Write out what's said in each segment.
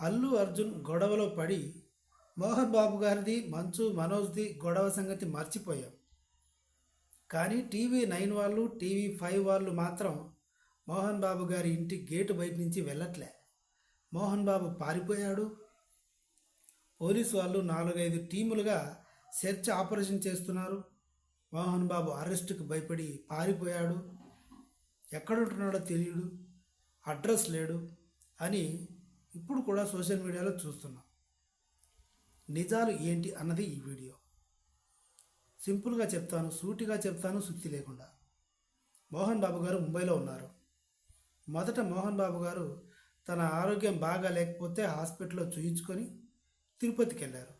అల్లు అర్జున్ గొడవలో పడి మోహన్ బాబు గారిది మంచు మనోజ్ది గొడవ సంగతి మర్చిపోయాం. కానీ టీవీ నైన్ వాళ్ళు టీవీ ఫైవ్ వాళ్ళు మాత్రం మోహన్ బాబు గారి ఇంటి గేటు బయట నుంచి వెళ్ళట్లే. మోహన్ బాబు పారిపోయాడు. పోలీసు వాళ్ళు నాలుగైదు టీములుగా సెర్చ్ ఆపరేషన్ చేస్తున్నారు. మోహన్ బాబు అరెస్టుకు భయపడి పారిపోయాడు. ఎక్కడుంటున్నాడో తెలియడు అడ్రస్ లేడు అని ఇప్పుడు కూడా సోషల్ మీడియాలో చూస్తున్నాం. నిజాలు ఏంటి అన్నది ఈ వీడియో. సింపుల్గా చెప్తాను సూటిగా చెప్తాను సుత్తి లేకుండా. మోహన్ బాబు గారు ముంబైలో ఉన్నారు. మొదట మోహన్ బాబు గారు తన ఆరోగ్యం బాగా లేకపోతే హాస్పిటల్లో చూయించుకొని తిరుపతికి వెళ్ళారు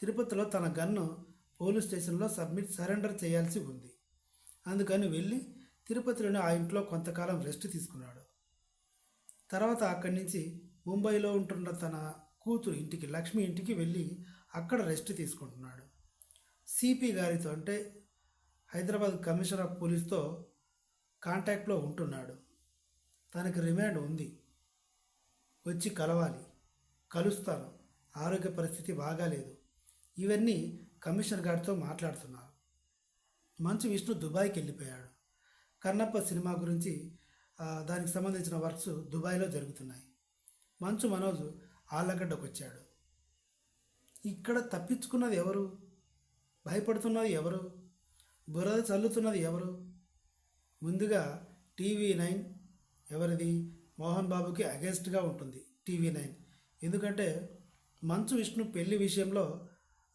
తిరుపతిలో తన గన్ను పోలీస్ స్టేషన్లో సబ్మిట్ సరెండర్ చేయాల్సి ఉంది. అందుకని వెళ్ళి తిరుపతిలోని ఆ ఇంట్లో కొంతకాలం రెస్ట్ తీసుకున్నాడు. తర్వాత అక్కడి నుంచి ముంబైలో ఉంటున్న తన కూతురు ఇంటికి లక్ష్మి ఇంటికి వెళ్ళి అక్కడ రెస్ట్ తీసుకుంటున్నాడు. సిపి గారితో అంటే హైదరాబాద్ కమిషనర్ ఆఫ్ పోలీస్తో కాంటాక్ట్లో ఉంటున్నాడు. తనకి రిమాండ్ ఉంది. వచ్చి కలవాలి. కలుస్తాను. ఆరోగ్య పరిస్థితి బాగాలేదు. ఇవన్నీ కమిషనర్ గారితో మాట్లాడుతున్నారు. మంచు విష్ణు దుబాయ్కి వెళ్ళిపోయాడు. కన్నప్ప సినిమా గురించి దానికి సంబంధించిన వర్క్స్ దుబాయ్లో జరుగుతున్నాయి. మంచు మనోజ్ ఆళ్ళగడ్డకు వచ్చాడు ఇక్కడ తప్పించుకున్నది ఎవరు? భయపడుతున్నది ఎవరు? బురద చల్లుతున్నది ఎవరు? ముందుగా టీవీ నైన్ ఎవరిది? మోహన్ బాబుకి అగేన్స్ట్గా ఉంటుంది టీవీ నైన్. ఎందుకంటే మంచు విష్ణు పెళ్ళి విషయంలో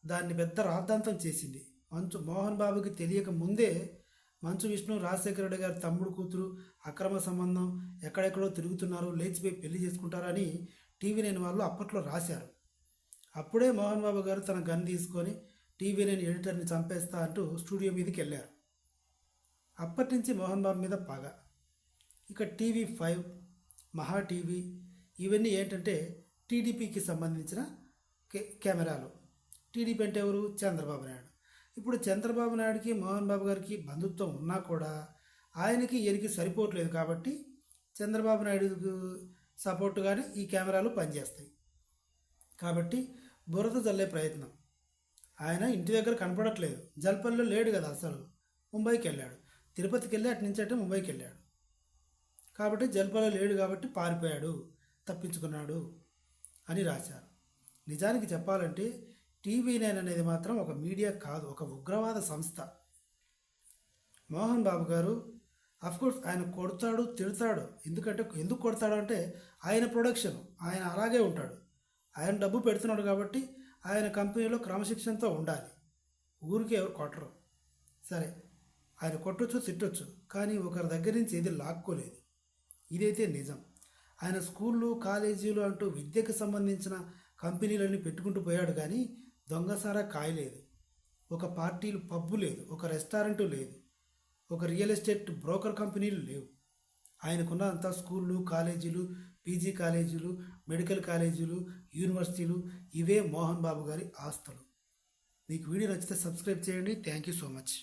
దాన్ని పెద్ద రాద్ధాంతం చేసింది. మంచు మోహన్ బాబుకి తెలియక ముందే మంచు విష్ణు రాజశేఖర రెడ్డి గారి తమ్ముడు కూతురు అక్రమ సంబంధం ఎక్కడెక్కడో తిరుగుతున్నారు లేచిపోయి పెళ్ళి చేసుకుంటారని టీవీ నైన్ వాళ్ళు అప్పట్లో రాశారు. అప్పుడే మోహన్ బాబు గారు తన గన్ తీసుకొని టీవీ నైన్ ఎడిటర్ని చంపేస్తా అంటూ స్టూడియో మీదకి వెళ్ళారు. అప్పటి నుంచి మోహన్ బాబు మీద పగ. ఇక టీవీ ఫైవ్ మహా టీవీ ఇవన్నీ ఏంటంటే టీడీపీకి సంబంధించిన కె కెమెరాలు. టీడీపీ అంటే ఎవరు? చంద్రబాబు నాయుడు. ఇప్పుడు చంద్రబాబు నాయుడుకి మోహన్ బాబు గారికి బంధుత్వం ఉన్నా కూడా ఆయనకి ఈయనకి సరిపోవట్లేదు కాబట్టి చంద్రబాబు నాయుడుకు సపోర్టుగానే ఈ కెమెరాలు పనిచేస్తాయి. కాబట్టి బురద జల్లే ప్రయత్నం. ఆయన ఇంటి దగ్గర కనపడట్లేదు. జల్పల్లో లేడు కదా అసలు. ముంబైకి వెళ్ళాడు. తిరుపతికి వెళ్ళి అటు నుంచి అంటే ముంబైకి వెళ్ళాడు. కాబట్టి జల్పల్లో లేడు కాబట్టి పారిపోయాడు. తప్పించుకున్నాడు అని రాశారు. నిజానికి చెప్పాలంటే టీవీ నైన్ అనేది మాత్రం ఒక మీడియా కాదు ఒక ఉగ్రవాద సంస్థ. మోహన్ బాబు గారు అఫ్కోర్స్ ఆయన కొడతాడు తిడతాడు. ఎందుకంటే ఎందుకు కొడతాడు అంటే ఆయన ప్రొడక్షన్ ఆయన అలాగే ఉంటాడు. ఆయన డబ్బు పెడుతున్నాడు కాబట్టి ఆయన కంపెనీలో క్రమశిక్షణతో ఉండాలి. ఊరికే ఎవరు కొట్టరు. సరే ఆయన కొట్టొచ్చు తిట్టొచ్చు కానీ ఒకరి దగ్గర నుంచి ఏది లాక్కోలేదు. ఇదైతే నిజం. ఆయన స్కూళ్ళు కాలేజీలు అంటూ విద్యకు సంబంధించిన కంపెనీలన్నీ పెట్టుకుంటూ పోయాడు కానీ దొంగసారా కాయలేదు. ఒక పార్టీలు పబ్బు లేదు ఒక రెస్టారెంటు లేదు ఒక రియల్ ఎస్టేట్ బ్రోకర్ కంపెనీలు లేవు. ఆయనకున్న అంతా స్కూళ్ళు కాలేజీలు పీజీ కాలేజీలు మెడికల్ కాలేజీలు యూనివర్సిటీలు ఇవే మోహన్ బాబు గారి ఆస్తులు. మీకు వీడియో నచ్చితే సబ్స్క్రైబ్ చేయండి. Thank you so much.